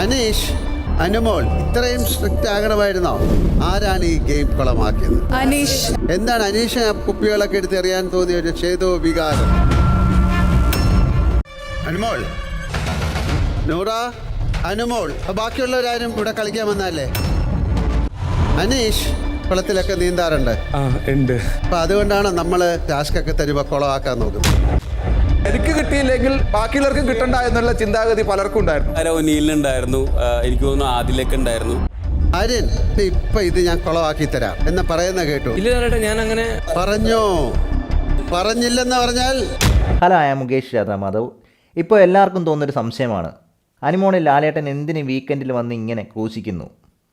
അനീഷ് അനുമോൾ ഇത്രയും സ്ട്രിക്റ്റ് ആകണമായിരുന്നോ? ആരാണ് ഈ ഗെയിം കുളമാക്കിയത്? അനീഷ്. എന്താണ് അനീഷ് ആ കുപ്പികളൊക്കെ എടുത്ത് എറിയാൻ തോന്നിയ ഒരു ചേതോ വികാരം? അനുമോൾ. നൂറ അനുമോൾ. ബാക്കിയുള്ളവരാരും ഇവിടെ കളിക്കാൻ വന്നല്ലേ അനീഷ് കുളത്തിലൊക്കെ നീന്താറുണ്ട്. ആ ഉണ്ട്. അപ്പൊ അതുകൊണ്ടാണ് നമ്മൾ ടാസ്ക് ഒക്കെ തരുമ്പോ കുളമാക്കാൻ നോക്കുന്നത്. എനിക്ക് കിട്ടിയില്ലെങ്കിൽ ബാക്കിയുള്ളവർക്കും കിട്ടണ്ട എന്നുള്ള ചിന്താഗതി പലർക്കും ഉണ്ടായിരുന്നു. എനിക്ക് തോന്നുന്നു ആദ്യത്തിലേക്ക് ഉണ്ടായിരുന്നു. ആര്യൻ ഇപ്പൊ ഇത് ഞാൻ കൊളവാക്കി തരാം. എന്ന് പറയുന്ന കേട്ടു. ഇല്ല ഞാൻ അങ്ങനെ പറഞ്ഞോ? പറഞ്ഞില്ലെന്ന് പറഞ്ഞാൽ ഹലോ ആയ മുകേഷ് രാധാ മാധവ് ഇപ്പോൾ എല്ലാവർക്കും തോന്നുന്നൊരു സംശയമാണ്. അനിമോണിൽ ലാലേട്ടൻ എന്തിന് വീക്കെൻഡിൽ വന്ന് ഇങ്ങനെ ക്രൂശിക്കുന്നു?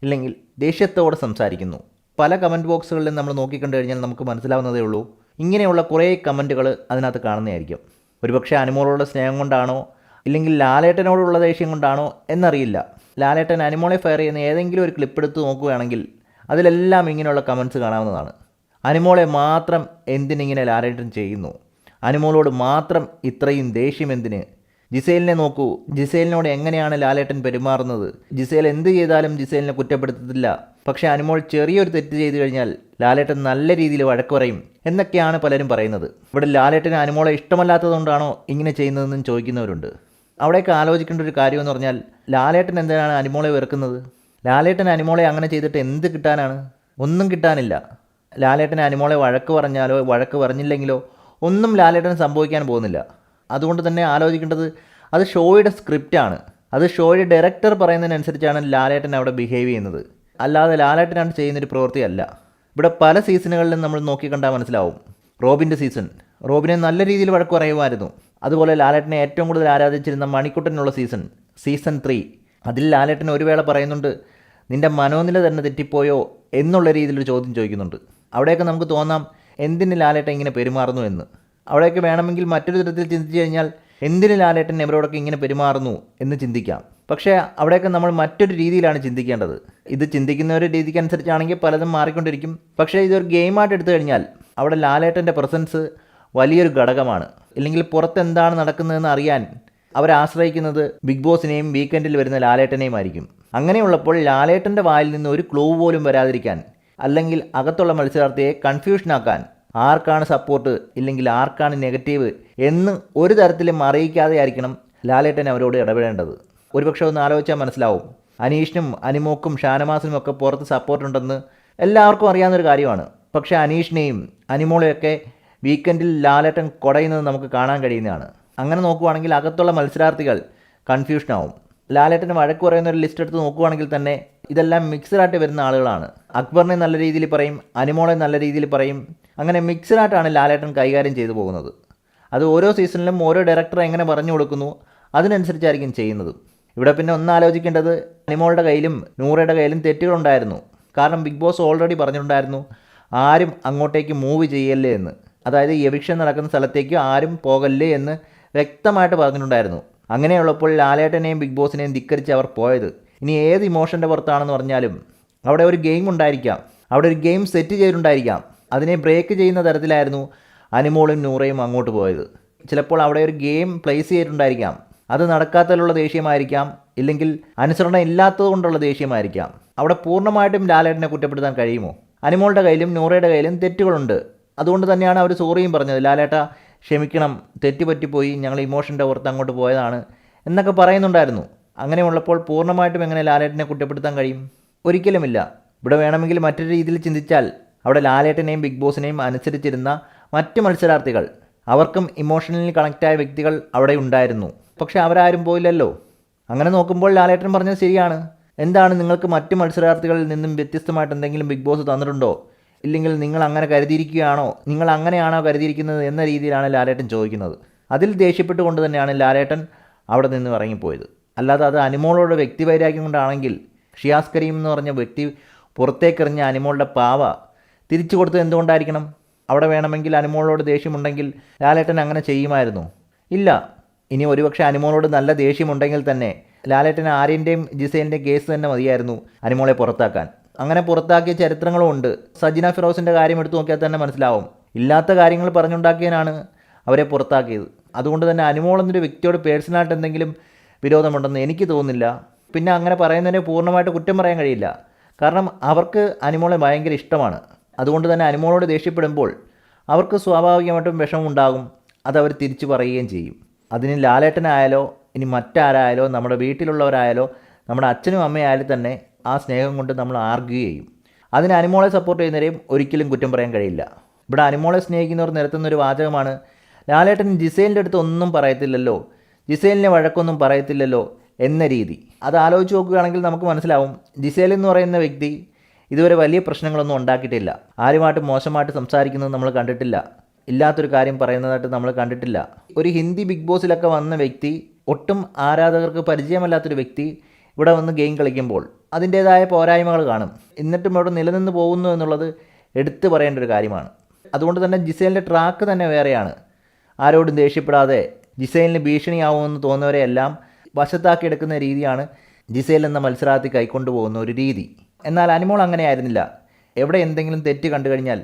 ഇല്ലെങ്കിൽ ദേഷ്യത്തോടെ സംസാരിക്കുന്നു? പല കമന്റ് ബോക്സുകളിലും നമ്മൾ നോക്കിക്കണ്ടു കഴിഞ്ഞാൽ നമുക്ക് മനസ്സിലാവുന്നതേ ഉള്ളൂ. ഇങ്ങനെയുള്ള കുറേ കമന്റുകൾ അതിനകത്ത് കാണുന്നതായിരിക്കും. ഒരുപക്ഷെ അനുമോളോട് സ്നേഹം കൊണ്ടാണോ ഇല്ലെങ്കിൽ ലാലേട്ടനോടുള്ള ദേഷ്യം കൊണ്ടാണോ എന്നറിയില്ല. ലാലേട്ടൻ അനുമോളെ ഫയർ ചെയ്യുന്ന ഏതെങ്കിലും ഒരു ക്ലിപ്പ് എടുത്ത് നോക്കുകയാണെങ്കിൽ അതിലെല്ലാം ഇങ്ങനെയുള്ള കമൻസ് കാണാവുന്നതാണ്. അനുമോളെ മാത്രം എന്തിനിങ്ങനെ ലാലേട്ടൻ ചെയ്യുന്നു? അനുമോളോട് മാത്രം ഇത്രയും ദേഷ്യം എന്തിന്? ജിസേലിനെ നോക്കൂ. ജിസേലിനോട് എങ്ങനെയാണ് ലാലേട്ടൻ പെരുമാറുന്നത്? ജിസേൽ എന്ത് ചെയ്താലും ജിസേലിനെ കുറ്റപ്പെടുത്തത്തില്ല. പക്ഷേ അനുമോൾ ചെറിയൊരു തെറ്റ് ചെയ്തു കഴിഞ്ഞാൽ ലാലേട്ടൻ നല്ല രീതിയിൽ വഴക്ക് പറയും എന്നൊക്കെയാണ് പലരും പറയുന്നത്. ഇവിടെ ലാലേട്ടന് അനുമോളെ ഇഷ്ടമല്ലാത്തതുകൊണ്ടാണോ ഇങ്ങനെ ചെയ്യുന്നതെന്നും ചോദിക്കുന്നവരുണ്ട്. അവിടെയൊക്കെ ആലോചിക്കേണ്ട ഒരു കാര്യമെന്ന് പറഞ്ഞാൽ ലാലേട്ടൻ എന്തിനാണ് അനുമോളെ വെറുക്കുന്നത്? ലാലേട്ടൻ അനുമോളെ അങ്ങനെ ചെയ്തിട്ട് എന്ത് കിട്ടാനാണ്? ഒന്നും കിട്ടാനില്ല. ലാലേട്ടൻ അനുമോളെ വഴക്ക് പറഞ്ഞാലോ വഴക്ക് പറഞ്ഞില്ലെങ്കിലോ ഒന്നും ലാലേട്ടൻ സംഭവിക്കാൻ പോകുന്നില്ല. അതുകൊണ്ട് തന്നെ ആലോചിക്കേണ്ടത് അത് ഷോയുടെ സ്ക്രിപ്റ്റാണ് അത് ഷോയുടെ ഡയറക്ടർ പറയുന്നതിനനുസരിച്ചാണ് ലാലേട്ടൻ അവിടെ ബിഹേവ് ചെയ്യുന്നത്. അല്ലാതെ ലാലേട്ടനാണ് ചെയ്യുന്നൊരു പ്രവൃത്തിയല്ല ഇവിടെ പല സീസണുകളിലും നമ്മൾ നോക്കി കണ്ടാൽ മനസ്സിലാവും. റോബിന്റെ സീസൺ റോബിനെ നല്ല രീതിയിൽ വഴക്ക് പറയുമായിരുന്നു. അതുപോലെ ലാലേട്ടനെ ഏറ്റവും കൂടുതൽ ആരാധിച്ചിരുന്ന മണിക്കുട്ടനുള്ള സീസൺ സീസൺ ത്രീ അതിൽ ലാലേട്ടൻ ഒരു വേള പറയുന്നുണ്ട് നിന്റെ മനോനില തന്നെ തെറ്റിപ്പോയോ? എന്നുള്ള രീതിയിലൊരു ചോദ്യം ചോദിക്കുന്നുണ്ട്. അവിടെയൊക്കെ നമുക്ക് തോന്നാം എന്തിന് ലാലേട്ടൻ ഇങ്ങനെ പെരുമാറുന്നു എന്ന്. അവിടെയൊക്കെ വേണമെങ്കിൽ മറ്റൊരു തരത്തിൽ ചിന്തിച്ചു കഴിഞ്ഞാൽ എന്തിന് ലാലേട്ടൻ ഇവരോടൊക്കെ ഇങ്ങനെ പെരുമാറുന്നു എന്ന് ചിന്തിക്കാം. പക്ഷേ അവിടെയൊക്കെ നമ്മൾ മറ്റൊരു രീതിയിലാണ് ചിന്തിക്കേണ്ടത്. ഇത് ചിന്തിക്കുന്ന ഒരു രീതിക്ക് അനുസരിച്ചാണെങ്കിൽ പലതും മാറിക്കൊണ്ടിരിക്കും. പക്ഷേ ഇതൊരു ഗെയിമായിട്ട് എടുത്തു കഴിഞ്ഞാൽ അവിടെ ലാലേട്ടന്റെ പ്രസൻസ് വലിയൊരു ഘടകമാണ്. ഇല്ലെങ്കിൽ പുറത്ത് എന്താണ് നടക്കുന്നതെന്ന് അറിയാൻ അവരാശ്രയിക്കുന്നത് ബിഗ് ബോസിനെയും വീക്കെൻഡിൽ വരുന്ന ലാലേട്ടനെയും ആയിരിക്കും. അങ്ങനെയുള്ളപ്പോൾ ലാലേട്ടന്റെ വായിൽ നിന്ന് ഒരു ക്ലൂ പോലും വരാതിരിക്കാൻ അല്ലെങ്കിൽ അകത്തുള്ള മത്സരാർത്ഥിയെ കൺഫ്യൂഷനാക്കാൻ ആർക്കാണ് സപ്പോർട്ട് ഇല്ലെങ്കിൽ ആർക്കാണ് നെഗറ്റീവ് എന്ന് ഒരു തരത്തിലും അറിയിക്കാതെ ആയിരിക്കണം ലാലേട്ടൻ അവരോട് ഇടപെടേണ്ടത്. ഒരുപക്ഷെ ഒന്ന് ആലോചിച്ചാൽ മനസ്സിലാവും. അനീഷിനും അനിമോക്കും ഷാനവാസിനും ഒക്കെ പുറത്ത് സപ്പോർട്ടുണ്ടെന്ന് എല്ലാവർക്കും അറിയാവുന്നൊരു കാര്യമാണ്. പക്ഷേ അനീഷിനെയും അനിമോളെയൊക്കെ വീക്കെൻഡിൽ ലാലേട്ടൻ കുടയുന്നത് നമുക്ക് കാണാൻ കഴിയുന്നതാണ്. അങ്ങനെ നോക്കുവാണെങ്കിൽ അകത്തുള്ള മത്സരാർത്ഥികൾ കൺഫ്യൂഷനാവും ലാലേട്ടന് വഴക്ക് പറയുന്ന ഒരു ലിസ്റ്റ് എടുത്ത് നോക്കുവാണെങ്കിൽ തന്നെ ഇതെല്ലാം മിക്സഡായിട്ട് വരുന്ന ആളുകളാണ്. അക്ബറിനെ നല്ല രീതിയിൽ പറയും അനിമോളെ നല്ല രീതിയിൽ പറയും അങ്ങനെ മിക്സഡായിട്ടാണ് ലാലേട്ടൻ കൈകാര്യം ചെയ്തു പോകുന്നത്. അത് ഓരോ സീസണിലും ഓരോ ഡയറക്ടർ എങ്ങനെ പറഞ്ഞു കൊടുക്കുന്നു അതിനനുസരിച്ചായിരിക്കും ചെയ്യുന്നത്. ഇവിടെ പിന്നെ ഒന്ന് ആലോചിക്കേണ്ടത് അനിമോളുടെ കയ്യിലും നൂറയുടെ കയ്യിലും തെറ്റുകളുണ്ടായിരുന്നു. കാരണം ബിഗ് ബോസ് ഓൾറെഡി പറഞ്ഞിട്ടുണ്ടായിരുന്നു ആരും അങ്ങോട്ടേക്ക് മൂവ് ചെയ്യല്ലേ എന്ന്. അതായത് എവിക്ഷൻ നടക്കുന്ന സ്ഥലത്തേക്ക് ആരും പോകല്ലേ എന്ന് വ്യക്തമായിട്ട് പറഞ്ഞിട്ടുണ്ടായിരുന്നു. അങ്ങനെയുള്ളപ്പോൾ ലാലേട്ടനെയും ബിഗ് ബോസിനെയും ധിക്കരിച്ച് അവർ പോയത്. ഇനി ഏത് ഇമോഷന്റെ പുറത്താണെന്ന് പറഞ്ഞാലും അവിടെ ഒരു ഗെയിം ഉണ്ടായിരിക്കാം. അവിടെ ഒരു ഗെയിം സെറ്റ് ചെയ്തിട്ടുണ്ടായിരിക്കാം. അതിനെ ബ്രേക്ക് ചെയ്യുന്ന തരത്തിലായിരുന്നു അനിമോളും നൂറയും അങ്ങോട്ട് പോയത്. ചിലപ്പോൾ അവിടെ ഒരു ഗെയിം പ്ലേസ് ചെയ്തിട്ടുണ്ടായിരിക്കാം. അത് നടക്കാത്തതിലുള്ള ദേഷ്യമായിരിക്കാം. ഇല്ലെങ്കിൽ അനുസരണ ഇല്ലാത്തത് കൊണ്ടുള്ള ദേഷ്യമായിരിക്കാം. അവിടെ പൂർണമായിട്ടും ലാലേട്ടനെ കുറ്റപ്പെടുത്താൻ കഴിയുമോ? അനിമോളുടെ കയ്യിലും നൂറയുടെ കയ്യിലും തെറ്റുകളുണ്ട്. അതുകൊണ്ട് തന്നെയാണ് അവർ സോറിയും പറഞ്ഞത്. ലാലേട്ട ക്ഷമിക്കണം. തെറ്റ് പറ്റിപ്പോയി ഞങ്ങൾ ഇമോഷന്റെ പുറത്ത് അങ്ങോട്ട് പോയതാണ് എന്നൊക്കെ പറയുന്നുണ്ടായിരുന്നു. അങ്ങനെ ഉള്ളപ്പോൾ പൂർണമായിട്ടും എങ്ങനെ ലാലേട്ടനെ കുറ്റപ്പെടുത്താൻ കഴിയും? ഒരിക്കലുമില്ല. ഇവിടെ വേണമെങ്കിൽ മറ്റൊരു രീതിയിൽ ചിന്തിച്ചാൽ അവിടെ ലാലേട്ടനെയും ബിഗ് ബോസിനെയും അനുസരിച്ചിരുന്ന മറ്റ് മത്സരാർത്ഥികൾ. അവർക്കും ഇമോഷണലി കണക്റ്റായ വ്യക്തികൾ അവിടെ ഉണ്ടായിരുന്നു. പക്ഷേ അവരാരും പോയില്ലല്ലോ. അങ്ങനെ നോക്കുമ്പോൾ ലാലേട്ടൻ പറഞ്ഞത് ശരിയാണ്. എന്താണ് നിങ്ങൾക്ക് മറ്റ് മത്സരാർത്ഥികളിൽ നിന്നും വ്യത്യസ്തമായിട്ട് എന്തെങ്കിലും ബിഗ് ബോസ് തന്നിട്ടുണ്ടോ? ഇല്ലെങ്കിൽ നിങ്ങൾ അങ്ങനെ കരുതിയിരിക്കുകയാണോ? നിങ്ങൾ അങ്ങനെയാണോ കരുതിയിരിക്കുന്നത് എന്ന രീതിയിലാണ് ലാലേട്ടൻ ചോദിക്കുന്നത്. അതിൽ ദേഷ്യപ്പെട്ടുകൊണ്ട് തന്നെയാണ് ലാലേട്ടൻ അവിടെ നിന്ന് ഇറങ്ങിപ്പോയത്. അല്ലാതെ അത് അനിമോളോട് വ്യക്തിവൈരാഗ്യം കൊണ്ടാണെങ്കിൽ ഷിയാസ് കരീം എന്ന് പറഞ്ഞ വ്യക്തി പുറത്തേക്കെറിഞ്ഞ അനിമോളുടെ പാവ തിരിച്ചു കൊടുത്തത് എന്തുകൊണ്ടായിരിക്കണം? അവിടെ വേണമെങ്കിൽ അനുമോളോട് ദേഷ്യമുണ്ടെങ്കിൽ ലാലേട്ടൻ അങ്ങനെ ചെയ്യുമായിരുന്നു. ഇല്ല ഇനി ഒരുപക്ഷെ അനുമോളോട് നല്ല ദേഷ്യമുണ്ടെങ്കിൽ തന്നെ ലാലേട്ടൻ ആര്യന്റെയും ജിസേലിന്റെയും കേസ് തന്നെ മതിയായിരുന്നു അനുമോളെ പുറത്താക്കാൻ. അങ്ങനെ പുറത്താക്കിയ ചരിത്രങ്ങളും ഉണ്ട്. സജിന ഫിറോസിന്റെ കാര്യം എടുത്തു നോക്കിയാൽ തന്നെ മനസ്സിലാവും. ഇല്ലാത്ത കാര്യങ്ങൾ പറഞ്ഞുണ്ടാക്കിയതിനാണ് അവരെ പുറത്താക്കിയത്. അതുകൊണ്ട് തന്നെ അനുമോൾ എന്നൊരു വ്യക്തിയോട് പേഴ്സണലായിട്ട് എന്തെങ്കിലും വിരോധമുണ്ടെന്ന് എനിക്ക് തോന്നുന്നില്ല. പിന്നെ അങ്ങനെ പറയുന്നതിനെ പൂർണമായിട്ട് കുറ്റം പറയാൻ കഴിയില്ല. കാരണം അവർക്ക് അനുമോളെ ഭയങ്കര ഇഷ്ടമാണ്. അതുകൊണ്ട് തന്നെ അനുമോളോട് ദേഷ്യപ്പെടുമ്പോൾ അവർക്ക് സ്വാഭാവികമായിട്ടും വിഷമമുണ്ടാകും. അതവർ തിരിച്ചു പറയുകയും ചെയ്യും. അതിന് ലാലേട്ടനായാലോ ഇനി മറ്റാരായാലോ നമ്മുടെ വീട്ടിലുള്ളവരായാലോ നമ്മുടെ അച്ഛനും അമ്മയായാലും തന്നെ ആ സ്നേഹം കൊണ്ട് നമ്മൾ ആർഗ്യൂ ചെയ്യും. അതിന് അനുമോളെ സപ്പോർട്ട് ചെയ്യുന്നവരെയും ഒരിക്കലും കുറ്റം പറയാൻ കഴിയില്ല. ഇവിടെ അനുമോളെ സ്നേഹിക്കുന്നവർ നിരത്തുന്ന ഒരു വാചകമാണ് ലാലേട്ടൻ ജിസേലിന്റെ അടുത്ത് ഒന്നും പറയത്തില്ലല്ലോ ജിസേലിനെ വഴക്കൊന്നും പറയത്തില്ലല്ലോ എന്ന രീതി. അത് ആലോചിച്ച് നോക്കുകയാണെങ്കിൽ നമുക്ക് മനസ്സിലാവും. ജിസേൽ എന്ന് പറയുന്ന വ്യക്തി ഇതുവരെ വലിയ പ്രശ്നങ്ങളൊന്നും ഉണ്ടാക്കിയിട്ടില്ല. ആരുമായിട്ട് മോശമായിട്ട് സംസാരിക്കുന്നത് നമ്മൾ കണ്ടിട്ടില്ല. ഇല്ലാത്തൊരു കാര്യം പറയുന്നതായിട്ട് നമ്മൾ കണ്ടിട്ടില്ല. ഒരു ഹിന്ദി ബിഗ് ബോസിലൊക്കെ വന്ന വ്യക്തി ഒട്ടും ആരാധകർക്ക് പരിചയമല്ലാത്തൊരു വ്യക്തി ഇവിടെ വന്ന് ഗെയിം കളിക്കുമ്പോൾ അതിന്റേതായ പോരായ്മകൾ കാണും. എന്നിട്ടും ഇവിടെ നിലനിന്ന് പോകുന്നു എന്നുള്ളത് എടുത്തു പറയേണ്ട ഒരു കാര്യമാണ്. അതുകൊണ്ട് തന്നെ ജിസൈലിന്റെ ട്രാക്ക് തന്നെ വേറെയാണ്. ആരോടും ദേഷ്യപ്പെടാതെ ജിസൈലിന് ഭീഷണിയാവുമെന്ന് തോന്നുന്നവരെയെല്ലാം വശത്താക്കി എടുക്കുന്ന രീതിയാണ് ജിസൈൽ എന്ന മത്സരാർത്ഥി കൈക്കൊണ്ടു പോകുന്ന ഒരു രീതി. എന്നാൽ അനിമോൾ അങ്ങനെയായിരുന്നില്ല. എവിടെ എന്തെങ്കിലും തെറ്റ് കണ്ടു കഴിഞ്ഞാൽ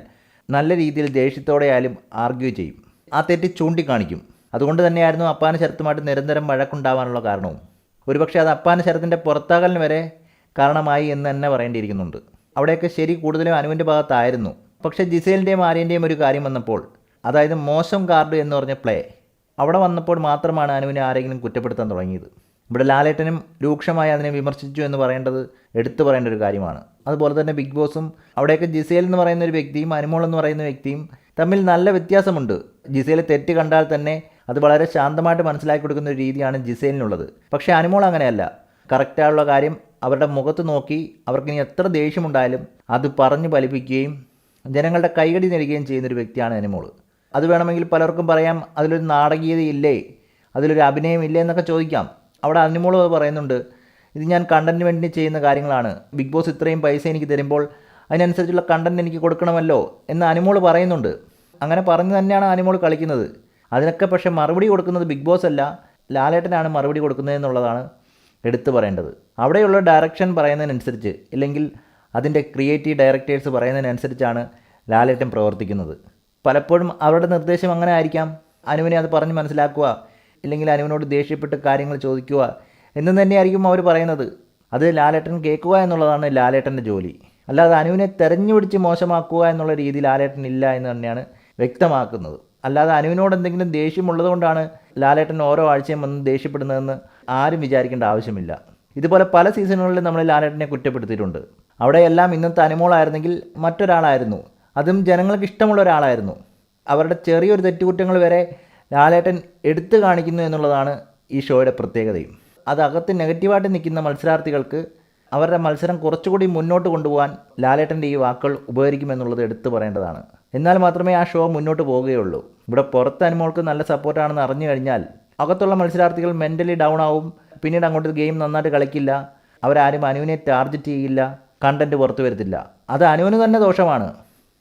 നല്ല രീതിയിൽ ദേഷ്യത്തോടെയായാലും ആർഗ്യൂ ചെയ്യും. ആ തെറ്റ് ചൂണ്ടിക്കാണിക്കും. അതുകൊണ്ട് തന്നെയായിരുന്നു അപ്പാന ശരത്തുമായിട്ട് നിരന്തരം വഴക്കുണ്ടാവാനുള്ള കാരണവും. ഒരുപക്ഷെ അത് അപ്പാന ശരത്തിന്റെ പുറത്താകലിന് വരെ കാരണമായി എന്ന് തന്നെ പറയേണ്ടിയിരിക്കുന്നുണ്ട്. അവിടെയൊക്കെ ശരി കൂടുതലും അനുവിന്റെ ഭാഗത്തായിരുന്നു. പക്ഷേ ജിസേലിന്റെയും ആര്യന്റെയും ഒരു കാര്യം വന്നപ്പോൾ അതായത് മോശം കാർഡ് എന്ന് പറഞ്ഞ പ്ലേ അവിടെ വന്നപ്പോൾ മാത്രമാണ് അനുവിനെ ആരെങ്കിലും കുറ്റപ്പെടുത്താൻ തുടങ്ങിയത്. ഇവിടെ ലാലേട്ടനും രൂക്ഷമായി അതിനെ വിമർശിച്ചു എന്ന് പറയേണ്ടത് എടുത്തു പറയേണ്ട ഒരു കാര്യമാണ്. അതുപോലെ തന്നെ ബിഗ് ബോസും അവിടെയൊക്കെ ജിസേൽ എന്ന് പറയുന്ന ഒരു വ്യക്തിയും അനുമോൾ എന്ന് പറയുന്ന വ്യക്തിയും തമ്മിൽ നല്ല വ്യത്യാസമുണ്ട്. ജിസേൽ തെറ്റ് കണ്ടാൽ തന്നെ അത് വളരെ ശാന്തമായിട്ട് മനസ്സിലാക്കി കൊടുക്കുന്ന ഒരു രീതിയാണ് ജിസേലിനുള്ളത്. പക്ഷേ അനുമോൾ അങ്ങനെയല്ല. കറക്റ്റായുള്ള കാര്യം അവരുടെ മുഖത്ത് നോക്കി അവർക്ക് ഇനി എത്ര ദേഷ്യമുണ്ടായാലും അത് പറഞ്ഞു ഫലിപ്പിക്കുകയും ജനങ്ങളുടെ കൈകടി നേടുകയും ചെയ്യുന്നൊരു വ്യക്തിയാണ് അനുമോൾ. അത് വേണമെങ്കിൽ പലർക്കും പറയാം അതിലൊരു നാടകീയതയില്ലേ? അതിലൊരു അഭിനയം ഇല്ലേ എന്നൊക്കെ ചോദിക്കാം. അവിടെ അനിമോൾ പറയുന്നുണ്ട് ഇത് ഞാൻ കണ്ടന്റിന് വേണ്ടി ചെയ്യുന്ന കാര്യങ്ങളാണ്. ബിഗ് ബോസ് ഇത്രയും പൈസ എനിക്ക് തരുമ്പോൾ അതിനനുസരിച്ചുള്ള കണ്ടന്റ് എനിക്ക് കൊടുക്കണമല്ലോ എന്ന് അനിമോൾ പറയുന്നുണ്ട്. അങ്ങനെ പറഞ്ഞു തന്നെയാണ് അനിമോൾ കളിക്കുന്നത്. അതിനൊക്കെ പക്ഷേ മറുപടി കൊടുക്കുന്നത് ബിഗ് ബോസ് അല്ല ലാലേട്ടനാണ് മറുപടി കൊടുക്കുന്നത് എന്നുള്ളതാണ് എടുത്തു പറയേണ്ടത്. അവിടെയുള്ള ഡയറക്ഷൻ പറയുന്നതിനനുസരിച്ച് ഇല്ലെങ്കിൽ അതിന്റെ ക്രിയേറ്റീവ് ഡയറക്ടേഴ്സ് പറയുന്നതിനനുസരിച്ചാണ് ലാലേട്ടൻ പ്രവർത്തിക്കുന്നത്. പലപ്പോഴും അവരുടെ നിർദ്ദേശം അങ്ങനെ ആയിരിക്കാം. അനുവിനെ അത് പറഞ്ഞ് മനസ്സിലാക്കുക ഇല്ലെങ്കിൽ അനുവിനോട് ദേഷ്യപ്പെട്ട് കാര്യങ്ങൾ ചോദിക്കുക എന്ന് തന്നെയായിരിക്കും അവർ പറയുന്നത്. അത് ലാലേട്ടൻ കേൾക്കുക എന്നുള്ളതാണ് ലാലേട്ടന്റെ ജോലി. അല്ലാതെ അനുവിനെ തെരഞ്ഞു പിടിച്ച് മോശമാക്കുക എന്നുള്ള രീതി ലാലേട്ടൻ ഇല്ല എന്ന് തന്നെയാണ് വ്യക്തമാക്കുന്നത്. അല്ലാതെ അനുവിനോട് എന്തെങ്കിലും ദേഷ്യമുള്ളതുകൊണ്ടാണ് ലാലേട്ടൻ ഓരോ ആഴ്ചയും വന്ന് ദേഷ്യപ്പെടുന്നതെന്ന് ആരും വിചാരിക്കേണ്ട ആവശ്യമില്ല. ഇതുപോലെ പല സീസണുകളിലും നമ്മൾ ലാലേട്ടനെ കുറ്റപ്പെടുത്തിയിട്ടുണ്ട്. അവിടെയെല്ലാം ഇന്നത്തെ അനുമോളായിരുന്നെങ്കിൽ മറ്റൊരാളായിരുന്നു. അതും ജനങ്ങൾക്ക് ഇഷ്ടമുള്ള ഒരാളായിരുന്നു. അവരുടെ ചെറിയൊരു തെറ്റുകുറ്റങ്ങൾ വരെ ലാലേട്ടൻ എടുത്തു കാണിക്കുന്നു എന്നുള്ളതാണ് ഈ ഷോയുടെ പ്രത്യേകതയും. അത് അകത്ത് നെഗറ്റീവായിട്ട് നിൽക്കുന്ന മത്സരാർത്ഥികൾക്ക് അവരുടെ മത്സരം കുറച്ചുകൂടി മുന്നോട്ട് കൊണ്ടുപോകാൻ ലാലേട്ടന്റെ ഈ വാക്കുകൾ ഉപകരിക്കുമെന്നുള്ളത് എടുത്തു പറയേണ്ടതാണ്. എന്നാൽ മാത്രമേ ആ ഷോ മുന്നോട്ട് പോവുകയുള്ളൂ ഇവിടെ പുറത്ത് അനുമോൾക്ക് നല്ല സപ്പോർട്ടാണെന്ന് അറിഞ്ഞു കഴിഞ്ഞാൽ അകത്തുള്ള മത്സരാർത്ഥികൾ മെന്റലി ഡൗൺ ആവും. പിന്നീട് അങ്ങോട്ട് ഗെയിം നന്നായിട്ട് കളിക്കില്ല. അവരാരും അനുവിനെ ടാർജറ്റ് ചെയ്യില്ല. കണ്ടന്റ് പുറത്തു വരത്തില്ല. അത് അനുവിന് തന്നെ ദോഷമാണ്.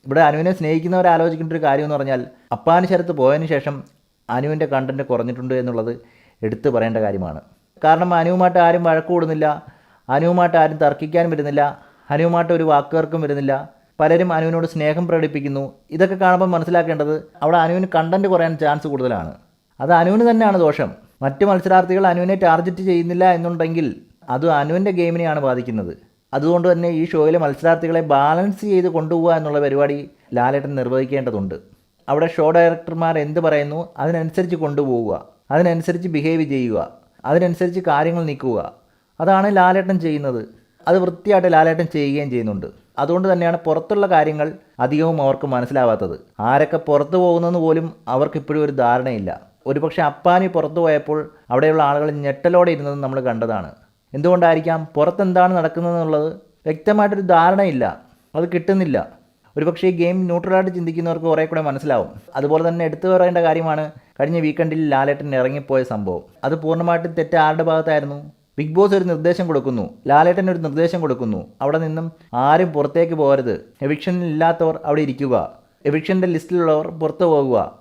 ഇവിടെ അനുവിനെ സ്നേഹിക്കുന്നവരാലോചിക്കേണ്ട ഒരു കാര്യം എന്ന് പറഞ്ഞാൽ അപ്പാന് ശരത്ത് പോയതിനു ശേഷം അനുവിന്റെ കണ്ടന്റ് കുറഞ്ഞിട്ടുണ്ട് എന്നുള്ളത് എടുത്തു പറയേണ്ട കാര്യമാണ്. കാരണം അനുവുമായിട്ട് ആരും വഴക്ക് കൂടുന്നില്ല അനുവുമായിട്ട് ആരും തർക്കിക്കാൻ വരുന്നില്ല അനുവുമായിട്ട് ഒരു വാക്കുകാർക്കും വരുന്നില്ല. പലരും അനുവിനോട് സ്നേഹം പ്രകടിപ്പിക്കുന്നു. ഇതൊക്കെ കാണുമ്പോൾ മനസ്സിലാക്കേണ്ടത് അവിടെ അനുവിന് കണ്ടന്റ് കുറയാൻ ചാൻസ് കൂടുതലാണ്. അത് അനുവിന് തന്നെയാണ് ദോഷം. മറ്റ് മത്സരാർത്ഥികൾ അനുവിനെ ടാർഗറ്റ് ചെയ്യുന്നില്ല എന്നുണ്ടെങ്കിൽ അത് അനുവിന്റെ ഗെയിമിനെയാണ് ബാധിക്കുന്നത്. അതുകൊണ്ട് തന്നെ ഈ ഷോയിലെ മത്സരാർത്ഥികളെ ബാലൻസ് ചെയ്ത് കൊണ്ടുപോകുക എന്നുള്ള പരിപാടി ലാലേട്ടൻ നിർവഹിക്കേണ്ടതുണ്ട്. അവിടെ ഷോ ഡയറക്ടർമാർ എന്ത് പറയുന്നു? അതിനനുസരിച്ച് കൊണ്ടുപോവുക. അതിനനുസരിച്ച് ബിഹേവ് ചെയ്യുക. അതിനനുസരിച്ച് കാര്യങ്ങൾ നിൽക്കുക അതാണ് ലാലേട്ടൻ ചെയ്യുന്നത്. അത് വൃത്തിയായിട്ട് ലാലേട്ടൻ ചെയ്യുകയും ചെയ്യുന്നുണ്ട്. അതുകൊണ്ട് തന്നെയാണ് പുറത്തുള്ള കാര്യങ്ങൾ അധികവും അവർക്ക് മനസ്സിലാവാത്തത്. ആരൊക്കെ പുറത്തു പോകുന്നെന്ന് പോലും അവർക്ക് ഇപ്പോഴും ഒരു ധാരണയില്ല. ഒരുപക്ഷെ അപ്പാനി പുറത്തു പോയപ്പോൾ അവിടെയുള്ള ആളുകൾ ഞെട്ടലോടെ ഇരുന്നത് നമ്മൾ കണ്ടതാണ്. എന്തുകൊണ്ടായിരിക്കാം? പുറത്തെന്താണ് നടക്കുന്നതെന്നുള്ളത് വ്യക്തമായിട്ടൊരു ധാരണയില്ല. അത് കിട്ടുന്നില്ല. ഒരുപക്ഷെ ഈ ഗെയിം ന്യൂട്രലായിട്ട് ചിന്തിക്കുന്നവർക്ക് കുറേ കൂടെ മനസ്സിലാവും. അതുപോലെ തന്നെ എടുത്തു പറയേണ്ട കാര്യമാണ് കഴിഞ്ഞ വീക്കെൻഡിൽ ലാലേട്ടൻ ഇറങ്ങിപ്പോയ സംഭവം. അത് പൂർണമായിട്ടും തെറ്റ് ആരുടെ ഭാഗത്തായിരുന്നു? ബിഗ് ബോസ് ഒരു നിർദ്ദേശം കൊടുക്കുന്നു. ലാലേട്ടൻ ഒരു നിർദ്ദേശം കൊടുക്കുന്നു. അവിടെ നിന്നും ആരും പുറത്തേക്ക് പോകരുത്. എവിക്ഷനിൽ ഇല്ലാത്തവർ അവിടെ ഇരിക്കുക. എവിക്ഷന്റെ ലിസ്റ്റിലുള്ളവർ പുറത്തു പോകുക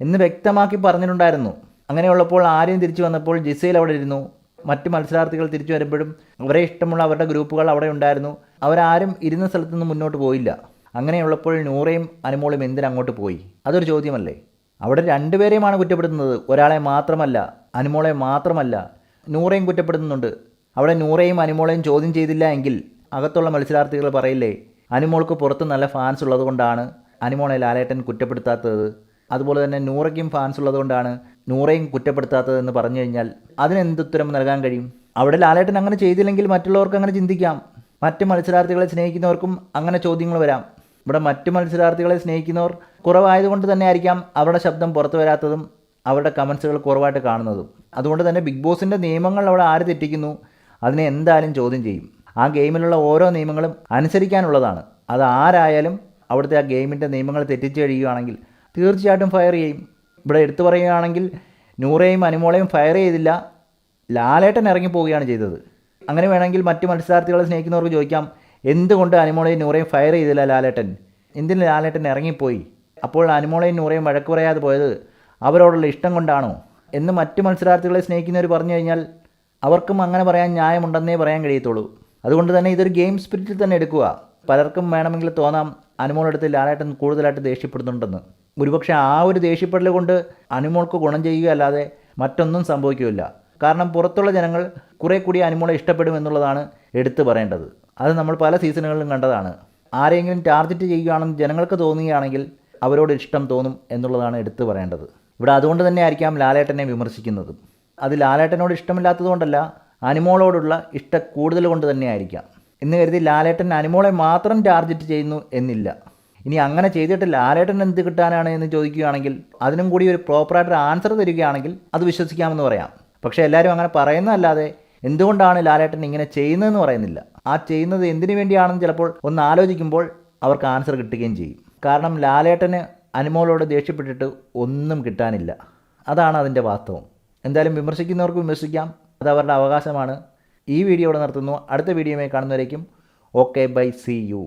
എന്ന് വ്യക്തമാക്കി പറഞ്ഞിട്ടുണ്ടായിരുന്നു. അങ്ങനെയുള്ളപ്പോൾ ആരും തിരിച്ചു വന്നപ്പോൾ ജിസയിൽ അവിടെ ഇരുന്നു. മറ്റ് മത്സരാർത്ഥികൾ തിരിച്ചു വരുമ്പോഴും അവരെ ഇഷ്ടമുള്ള അവരുടെ ഗ്രൂപ്പുകൾ അവിടെ ഉണ്ടായിരുന്നു. അവരാരും ഇരുന്ന സ്ഥലത്തു നിന്ന് മുന്നോട്ട് പോയില്ല. അങ്ങനെയുള്ളപ്പോൾ നൂറയും അനുമോളും എന്തിനങ്ങോട്ട് പോയി? അതൊരു ചോദ്യമല്ലേ? അവിടെ രണ്ടുപേരെയുമാണ് കുറ്റപ്പെടുത്തുന്നത്. ഒരാളെ മാത്രമല്ല അനുമോളെ മാത്രമല്ല നൂറയും കുറ്റപ്പെടുത്തുന്നുണ്ട്. അവിടെ നൂറയും അനുമോളെയും ചോദ്യം ചെയ്തില്ല എങ്കിൽ അകത്തുള്ള മത്സരാർത്ഥികൾ പറയില്ലേ അനുമോൾക്ക് പുറത്ത് നല്ല ഫാൻസ് ഉള്ളതുകൊണ്ടാണ് അനുമോളെ ലാലേട്ടൻ കുറ്റപ്പെടുത്താത്തത്. അതുപോലെ തന്നെ നൂറയ്ക്കും ഫാൻസ് ഉള്ളതുകൊണ്ടാണ് നൂറയും കുറ്റപ്പെടുത്താത്തതെന്ന് പറഞ്ഞു കഴിഞ്ഞാൽ അതിനെന്ത് ഉത്തരം നൽകാൻ കഴിയും? അവിടെ ലാലേട്ടൻ അങ്ങനെ ചെയ്തില്ലെങ്കിൽ മറ്റുള്ളവർക്ക് അങ്ങനെ ചിന്തിക്കാം. മറ്റ് മത്സരാർത്ഥികളെ സ്നേഹിക്കുന്നവർക്കും അങ്ങനെ ചോദ്യങ്ങൾ വരാം. ഇവിടെ മറ്റു മത്സരാർത്ഥികളെ സ്നേഹിക്കുന്നവർ കുറവായതുകൊണ്ട് തന്നെ ആയിരിക്കാം അവരുടെ ശബ്ദം പുറത്തു വരാത്തതും അവരുടെ കമൻസുകൾ കുറവായിട്ട് കാണുന്നതും. അതുകൊണ്ട് തന്നെ ബിഗ് ബോസിന്റെ നിയമങ്ങൾ അവിടെ ആര് തെറ്റിക്കുന്നു? അതിനെ എന്തായാലും ചോദ്യം ചെയ്യും. ആ ഗെയിമിലുള്ള ഓരോ നിയമങ്ങളും അനുസരിക്കാനുള്ളതാണ്. അത് ആരായാലും അവിടുത്തെ ആ ഗെയിമിന്റെ നിയമങ്ങൾ തെറ്റിച്ച് കഴിയുകയാണെങ്കിൽ തീർച്ചയായിട്ടും ഫയർ ചെയ്യും. ഇവിടെ എടുത്തു പറയുകയാണെങ്കിൽ നൂറേയും അനുമോളെയും ഫയർ ചെയ്തില്ല. ലാലേട്ടൻ ഇറങ്ങിപ്പോവുകയാണ് ചെയ്തത്. അങ്ങനെ വേണമെങ്കിൽ മറ്റ് മത്സരാർത്ഥികളെ സ്നേഹിക്കുന്നവർക്ക് ചോദിക്കാം എന്തുകൊണ്ട് അനുമോളെയും നൂറേയും ഫയർ ചെയ്തില്ല ലാലേട്ടൻ? എന്തിന് ലാലേട്ടൻ ഇറങ്ങിപ്പോയി? അപ്പോൾ അനുമോളെയും നൂറേയും വഴക്ക് പറയാതെ പോയത് അവരോടുള്ള ഇഷ്ടം കൊണ്ടാണോ? എന്ന് മറ്റു മത്സരാർത്ഥികളെ സ്നേഹിക്കുന്നവർ പറഞ്ഞു കഴിഞ്ഞാൽ അവർക്കും അങ്ങനെ പറയാൻ ന്യായമുണ്ടെന്നേ പറയാൻ കഴിയത്തുള്ളൂ. അതുകൊണ്ട് തന്നെ ഇതൊരു ഗെയിം സ്പിരിറ്റിൽ തന്നെ എടുക്കുക. പലർക്കും വേണമെങ്കിൽ തോന്നാം അനുമോളെടുത്ത് ലാലേട്ടൻ കൂടുതലായിട്ട് ദേഷ്യപ്പെടുന്നുണ്ടെന്ന്. ഒരുപക്ഷെ ആ ഒരു ദേഷ്യപ്പെടൽ കൊണ്ട് അനുമോൾക്ക് ഗുണം ചെയ്യുകയല്ലാതെ മറ്റൊന്നും സംഭവിക്കില്ല കാരണം പുറത്തുള്ള ജനങ്ങൾ കുറെ കൂടി അനുമോളെ ഇഷ്ടപ്പെടും എന്നുള്ളതാണ് എടുത്തു പറയേണ്ടത്. അത് നമ്മൾ പല സീസണുകളിലും കണ്ടതാണ്. ആരെങ്കിലും ടാർഗറ്റ് ചെയ്യുകയാണെന്ന് ജനങ്ങൾക്ക് തോന്നുകയാണെങ്കിൽ അവരോട് ഇഷ്ടം തോന്നും എന്നുള്ളതാണ് എടുത്തു പറയേണ്ടത്. ഇവിടെ അതുകൊണ്ട് തന്നെ ആയിരിക്കാം ലാലേട്ടനെ വിമർശിക്കുന്നത്. അത് ലാലേട്ടനോട് ഇഷ്ടമില്ലാത്തതുകൊണ്ടല്ല അനുമോളോടുള്ള ഇഷ്ട കൂടുതൽ കൊണ്ട് തന്നെ ആയിരിക്കാം. എന്ന് കരുതി ലാലേട്ടൻ അനുമോളെ മാത്രം ടാർഗറ്റ് ചെയ്യുന്നു എന്നില്ല. ഇനി അങ്ങനെ ചെയ്തിട്ട് ലാലേട്ടൻ എന്ത് കിട്ടാനാണ് എന്ന് ചോദിക്കുകയാണെങ്കിൽ അതിനും കൂടി ഒരു പ്രോപ്പറായിട്ടൊരു ആൻസർ തരികയാണെങ്കിൽ അത് വിശ്വസിക്കാമെന്ന് പറയാം. പക്ഷേ എല്ലാവരും അങ്ങനെ പറയുന്നതല്ലാതെ എന്തുകൊണ്ടാണ് ലാലേട്ടൻ ഇങ്ങനെ ചെയ്യുന്നതെന്ന് പറയുന്നില്ല? ആ ചെയ്യുന്നത് എന്തിനു വേണ്ടിയാണെന്ന് ചിലപ്പോൾ ഒന്ന് ആലോചിക്കുമ്പോൾ അവർക്ക് ആൻസർ കിട്ടുകയും ചെയ്യും. കാരണം ലാലേട്ടന് അനുമോളോട് ദേഷ്യപ്പെട്ടിട്ട് ഒന്നും കിട്ടാനില്ല. അതാണ് അതിന്റെ വാസ്തവം. എന്തായാലും വിമർശിക്കുന്നവർക്ക് വിമർശിക്കാം. അത് അവരുടെ അവകാശമാണ്. ഈ വീഡിയോ ഇവിടെ നിർത്തുന്നു. അടുത്ത വീഡിയോയുമായി കാണുന്നവരേക്കും ഓക്കെ ബൈ സി യു.